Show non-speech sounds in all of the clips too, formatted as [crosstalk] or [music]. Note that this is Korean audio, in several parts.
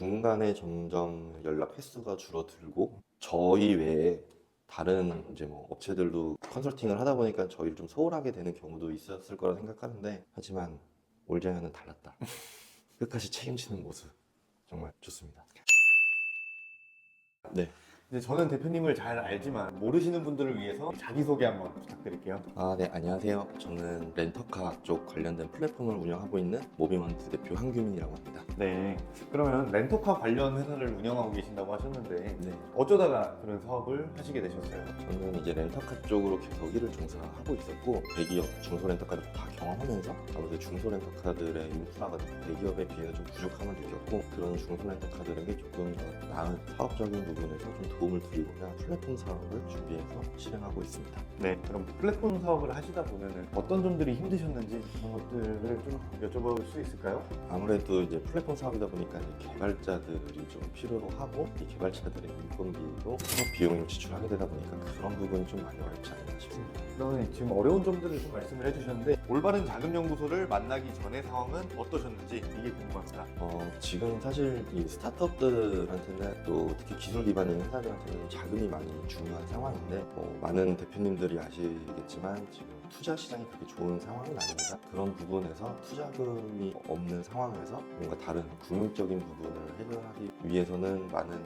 중간에 점점 연락 횟수가 줄어들고 저희 외에 다른 이제 뭐 업체들도 컨설팅을 하다 보니까 저희를 좀 소홀하게 되는 경우도 있었을 거라 생각하는데 하지만 올자연은 달랐다. [laughs] 끝까지 책임지는 모습 정말 좋습니다. 네. 이제 저는 대표님을 잘 알지만 모르시는 분들을 위해서 자기소개 한번 부탁드릴게요. 아, 네, 안녕하세요. 저는 렌터카 쪽 관련된 플랫폼을 운영하고 있는 모비먼트 대표 한규민이라고 합니다. 네. 그러면 렌터카 관련 회사를 운영하고 계신 다고 하셨는데 네. 어쩌다가 그런 사업을 하시게 되셨어요? 저는 이제 렌터카 쪽으로 계속 일을 종사하고 있었고 대기업 중소 렌터카를 다 경험하면서 아무래도 중소 렌터카들의 인프라가 대기업에 비해서 좀 부족함을 느꼈고 그런 중소 렌터카들에게 조금 더 나은 사업적인 부분에서 좀 도움을 드리고자 플랫폼 사업을 준비해서 실행하고 있습니다. 네. 그럼 플랫폼 사업을 하시다 보면은 어떤 점들이 힘드셨는지 그런 것들을 좀 여쭤볼 수 있을까요? 아무래도 이제 플랫폼 사업이다 보니까 이제 개발자들이 좀 필요로 하고 이 개발자들의 인건비로 사업 비용을 지출하게 되다 보니까 그런 부분이 좀 많이 어렵지 않나 싶습니다. 그러면 지금 어려운 점들을 좀 말씀을 해주셨는데 올바른 자금 연구소를 만나기 전의 상황은 어떠셨는지 이게 궁금합니다. 어, 지금 사실 이 스타트업들한테는 또 특히 기술 기반인 회사들한테는 자금이 많이 중요한 상황인데 뭐 많은 대표님들이 아시겠지만 지금 투자 시장이 그렇게 좋은 상황은 아닙니다. 그런 부분에서 투자금이 없는 상황에서 뭔가 다른 금융적인 부분을 해결하기 위해서는 많은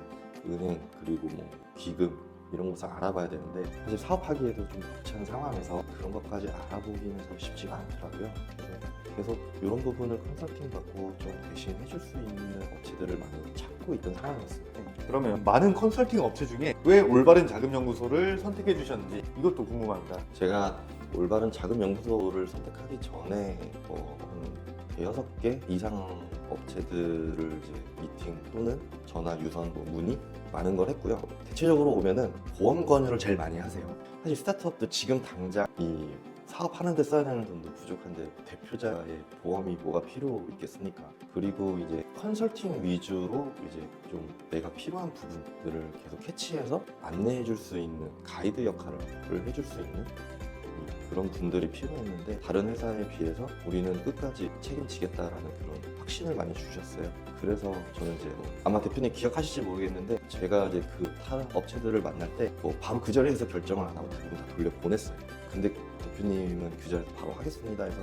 은행 그리고 뭐 기금 이런 곳을 알아봐야 되는데 사실 사업하기에도 좀 벅찬 상황에서 그런 것까지 알아보기는 참 쉽지가 않더라고요. 그래서 계속 이런 부분을 컨설팅 받고 좀 대신 해줄 수 있는 업체들을 많이 찾고 있던 상황이었습니다. 그러면 많은 컨설팅 업체 중에 왜 올바른 자금 연구소를 선택해 주셨는지 이것도 궁금합니다. 제가 올바른 자금 연구소를 선택하기 전에 어, 한 대여섯 개 이상 업체들을 이제 미팅 또는 전화 유선 뭐 문의 많은 걸 했고요. 대체적으로 보면은 보험 권유를 제일 많이 하세요. 사실 스타트업도 지금 당장 이 사업하는데 써야 되는 돈도 부족한데 대표자의 보험이 뭐가 필요 있겠습니까? 그리고 이제 컨설팅 위주로 이제 좀 내가 필요한 부분들을 계속 캐치해서 안내해 줄 수 있는 가이드 역할을 해줄 수 있는 이 그런 분들이 필요했는데 다른 회사에 비해서 우리는 끝까지 책임지겠다라는 그런 확신을 많이 주셨어요. 그래서 저는 이제 뭐 아마 대표님 기억하실지 모르겠는데 제가 이제 그 다른 업체들을 만날 때 뭐 바로 그 자리에서 결정을 안 하고 대부분 다 돌려 보냈어요. 근데 대표님은 그 자리에서 바로 하겠습니다 해서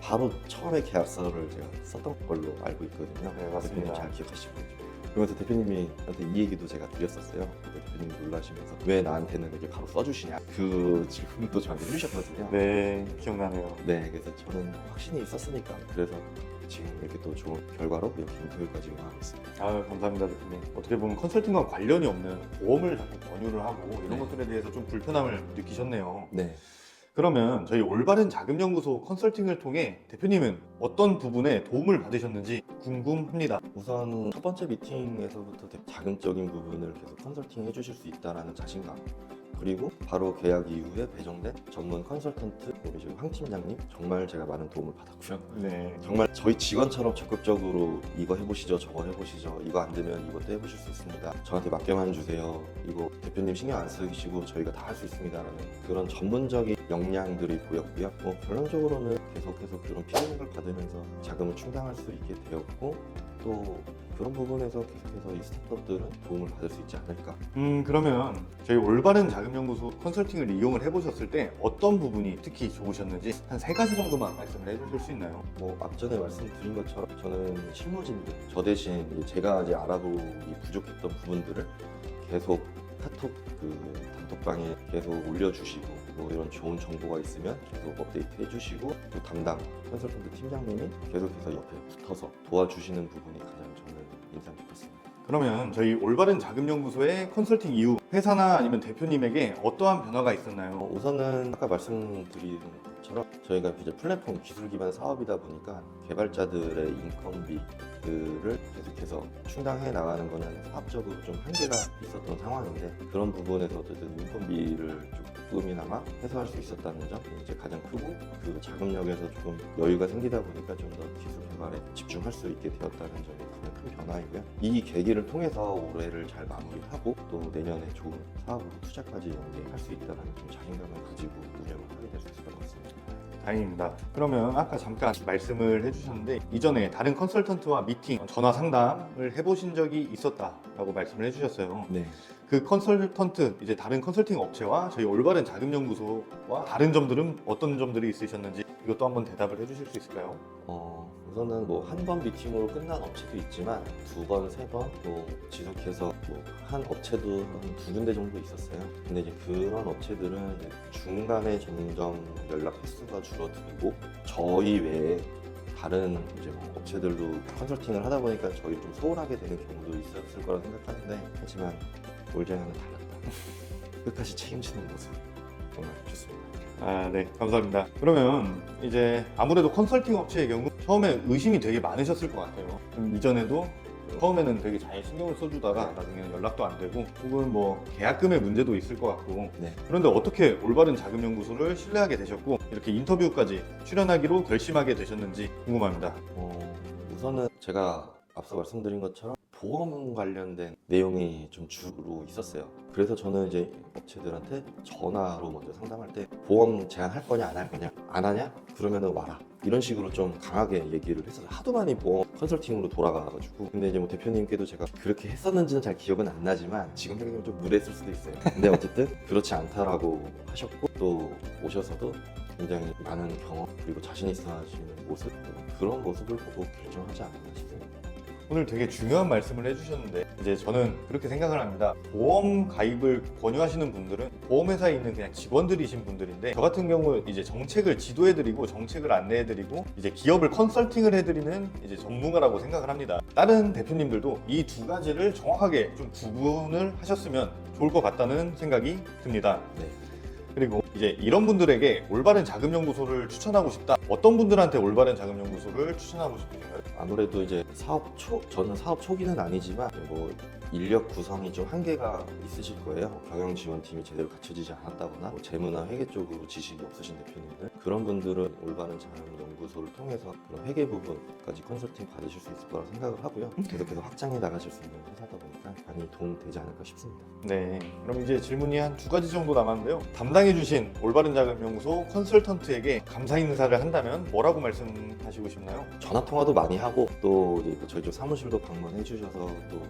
바로 처음에 계약서를 제가 썼던 걸로 알고 있거든요. 네, 맞습니다. 대표님 잘 기억하시고 그러면서 대표님이 저한테 이 얘기도 제가 드렸었어요. 근데 대표님이 놀라시면서 왜 나한테는 이렇게 바로 써주시냐 그 질문도 저한테 해주셨거든요. 네, 기억나네요. 네, 그래서 저는 확신이 있었으니까 그래서 지금 이렇게 또 좋은 결과로 이렇게 인터뷰까지 하고 있습니다. 아, 감사합니다, 대표님. 어떻게 보면 컨설팅과 관련이 없는 보험을 자꾸 권유를 하고 이런 네. 것들에 대해서 좀 불편함을 느끼셨네요. 네, 그러면 저희 올바른 자금 연구소 컨설팅을 통해 대표님은 어떤 부분에 도움을 받으셨는지 궁금합니다. 우선 첫 번째 미팅에서부터 자금적인 부분을 계속 컨설팅 해주실 수 있다라는 자신감. 그리고 바로 계약 이후에 배정된 전문 컨설턴트 우리 지금 황 팀장님 정말 제가 많은 도움을 받았고요. 네. 정말 저희 직원처럼 적극적으로 이거 해보시죠, 저거 해보시죠, 이거 안 되면 이것도 해보실 수 있습니다. 저한테 맡겨만 주세요. 이거 대표님 신경 안 쓰시고 저희가 다 할 수 있습니다라는 그런 전문적인 역량들이 보였고요. 뭐 결론적으로는 계속해서 그런 피드백을 받으면서 자금을 충당할 수 있게 되었고 또 그런 부분에서 계속해서 이 스타트업들은 도움을 받을 수 있지 않을까. 음, 그러면 저희 올바른 자금 연구소 컨설팅을 이용을 해보셨을 때 어떤 부분이 특히 좋으셨는지 한 세 가지 정도만 말씀을 해주실 수 있나요? 뭐 앞전에 말씀드린 것처럼 저는 실무진들 저 대신 이제 제가 이제 알아보기 부족했던 부분들을 계속 카톡 그 단톡방에 계속 올려주시고 뭐 이런 좋은 정보가 있으면 계속 업데이트 해주시고 또 담당 컨설턴트 팀장님이 계속해서 옆에 붙어서 도와주시는 부분이 가장 저는 인상 깊었습니다. 그러면 저희 올바른 자금 연구소의 컨설팅 이후 회사나 아니면 대표님에게 어떠한 변화가 어, 있었나요? 우선은 아까 말씀드린 것처럼 저희가 이제 플랫폼 기술 기반 사업이다 보니까 개발자들의 인건비들을 계속해서 충당해 나가는 거는 사업적으로 좀 한계가 있었던 상황인데 그런 부분에서 어쨌든 인건비를 조금이나마 해소할 수 있었다는 점이 이제 가장 크고 그 자금력에서 조금 여유가 생기다 보니까 좀 더 기술 개발에 집중할 수 있게 되었다는 점이 변화이고요. 이 계기를 통해서 올해를 잘 마무리하고 또 내년에 좋은 사업으로 투자까지 연계할 수 있다는 좀 자신감을 가지고 운영을 하게 될 수 있었던 것 같습니다. 다행입니다. 그러면 아까 잠깐 말씀을 해주셨는데 이전에 다른 컨설턴트와 미팅, 전화 상담을 해보신 적이 있었다라고 말씀을 해주셨어요. 네. 그 컨설턴트 이제 다른 컨설팅 업체와 저희 올바른 자금 연구소와 다른 점들은 어떤 점들이 있으셨는지 이것도 한번 대답을 해주실 수 있을까요? 어, 우선은 뭐 한 번 미팅으로 끝난 업체도 있지만 두 번, 세번또 지속해서 뭐 한 업체도 한 두 군데 정도 있었어요. 근데 이제 그런 업체들은 중간에 점점 연락 횟수가 줄어들고 저희 외에 다른 이제 뭐 업체들도 컨설팅을 하다 보니까 저희 좀 소홀하게 되는 경우도 있었을 거라 생각하는데 하지만 올자야는 달랐다. [laughs] 끝까지 책임지는 모습 정말 좋습니다. 아, 네, 감사합니다. 그러면 이제 아무래도 컨설팅 업체의 경우 처음에 의심이 되게 많으셨을 것 같아요. 좀 이전에도 처음에는 되게 잘 신경을 써주다가 나중에는 연락도 안 되고 혹은 뭐 계약금의 문제도 있을 것 같고 네. 그런데 어떻게 올바른 자금연구소를 신뢰하게 되셨고 이렇게 인터뷰까지 출연하기로 결심하게 되셨는지 궁금합니다. 어, 우선은 제가 앞서 말씀드린 것처럼 보험 관련된 내용이 좀 주로 있었어요. 그래서 저는 이제 업체들한테 전화로 먼저 상담할 때 보험 제한할 거냐 안 할 거냐 안 하냐 그러면은 와라 이런 식으로 좀 강하게 얘기를 했어요. 하도 많이 보험 컨설팅으로 돌아가가지고 근데 이제 뭐 대표님께도 제가 그렇게 했었는지는 잘 기억은 안 나지만 지금 생각하면 좀 무례했을 수도 있어요. 근데 어쨌든 그렇지 않다라고 하셨고 또 오셔서도 굉장히 많은 경험 그리고 자신 있어 하시는 모습 그런 모습을 보고 결정하지 않았나 싶습니다. 오늘 되게 중요한 말씀을 해주셨는데 이제 저는 그렇게 생각을 합니다. 보험 가입을 권유하시는 분들은 보험회사에 있는 그냥 직원들이신 분들인데 저 같은 경우 이제 정책을 지도해드리고 정책을 안내해드리고 이제 기업을 컨설팅을 해드리는 이제 전문가라고 생각을 합니다. 다른 대표님들도 이 두 가지를 정확하게 좀 구분을 하셨으면 좋을 것 같다는 생각이 듭니다. 네. 그리고 이제 이런 분들에게 올바른 자금연구소를 추천하고 싶다. 어떤 분들한테 올바른 자금연구소를 추천하고 싶으신가요? 아무래도 이제 사업 초 저는 사업 초기는 아니지만 뭐 인력 구성이 좀 한계가 있으실 거예요. 경영 지원팀이 제대로 갖춰지지 않았다거나 뭐 재무나 회계 쪽으로 지식이 없으신 대표님들 그런 분들은 올바른 자금 연구소를 통해서 그런 회계 부분까지 컨설팅 받으실 수 있을 거라 생각을 하고요. 계속해서 확장해 나가실 수 있는 회사다 보니까 많이 도움 되지 않을까 싶습니다. 네. 그럼 이제 질문이 한 두 가지 정도 남았는데요. 담당해 주신 올바른 자금연구소 컨설턴트에게 감사 인사를 한다면 뭐라고 말씀하시고 싶나요? 전화 통화도 많이 하고 또그 저희 쪽 사무실도 방문해 주셔서 또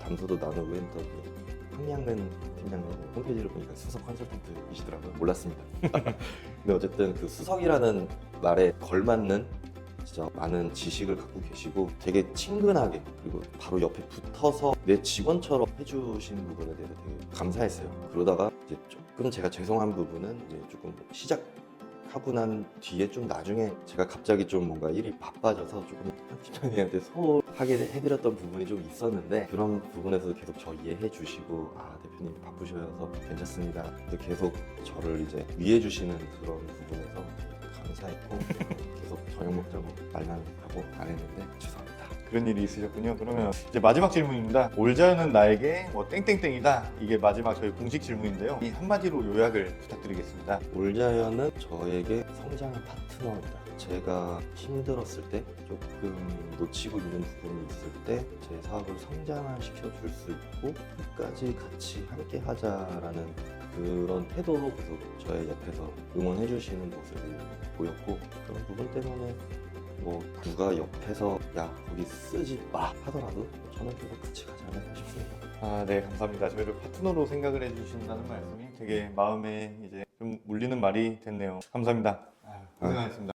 담소도 나누고 했던 그 황양근 팀장님 홈페이지를 보니까 수석 컨설턴트이시더라고요. 몰랐습니다. [laughs] 근데 어쨌든 그 수석이라는 말에 걸맞는 진짜 많은 지식을 갖고 계시고 되게 친근하게 그리고 바로 옆에 붙어서 내 직원처럼 해주신 부분에 대해서 되게 감사했어요. 그러다가 이제 조금 제가 죄송한 부분은 이제 조금 시작 하고 난 뒤에 좀 나중에 제가 갑자기 좀 뭔가 일이 바빠져서 조금 팀장님한테 소홀 하게 해드렸던 부분이 좀 있었는데 그런 부분에서 계속 저 이해해 주시고 아 대표님 바쁘셔서 괜찮습니다. 또 계속 저를 이제 위해 주시는 그런 부분에서 감사했고 계속 저녁 먹자고 말만 하고 안 했는데 죄송합니다. 그런 일이 있으셨군요. 그러면 이제 마지막 질문입니다. 올자는 나에게 뭐 땡땡땡이다. 이게 마지막 저희 공식 질문인데요. 이 한마디로 요약을 부탁드리겠습니다. 올자연은 저에게 성장의 파트너입니다. 제가 힘들었을 때 조금 놓치고 있는 부분이 있을 때 제 사업을 성장을 시켜 줄 수 있고 끝까지 같이 함께 하자라는 그런 태도로 계속 저의 옆에서 응원해 주시는 모습이 보였고 그런 부분 때문에 뭐 누가 옆에서 야 거기 쓰지 마 하더라도 저는 계속 같이 가지 않을까 싶습니다. 아, 네, 감사합니다. 저희를 파트너로 생각을 해주신다는 말씀이 되게 마음에 이제 좀 울리는 말이 됐네요. 감사합니다. 아유, 고생하셨습니다.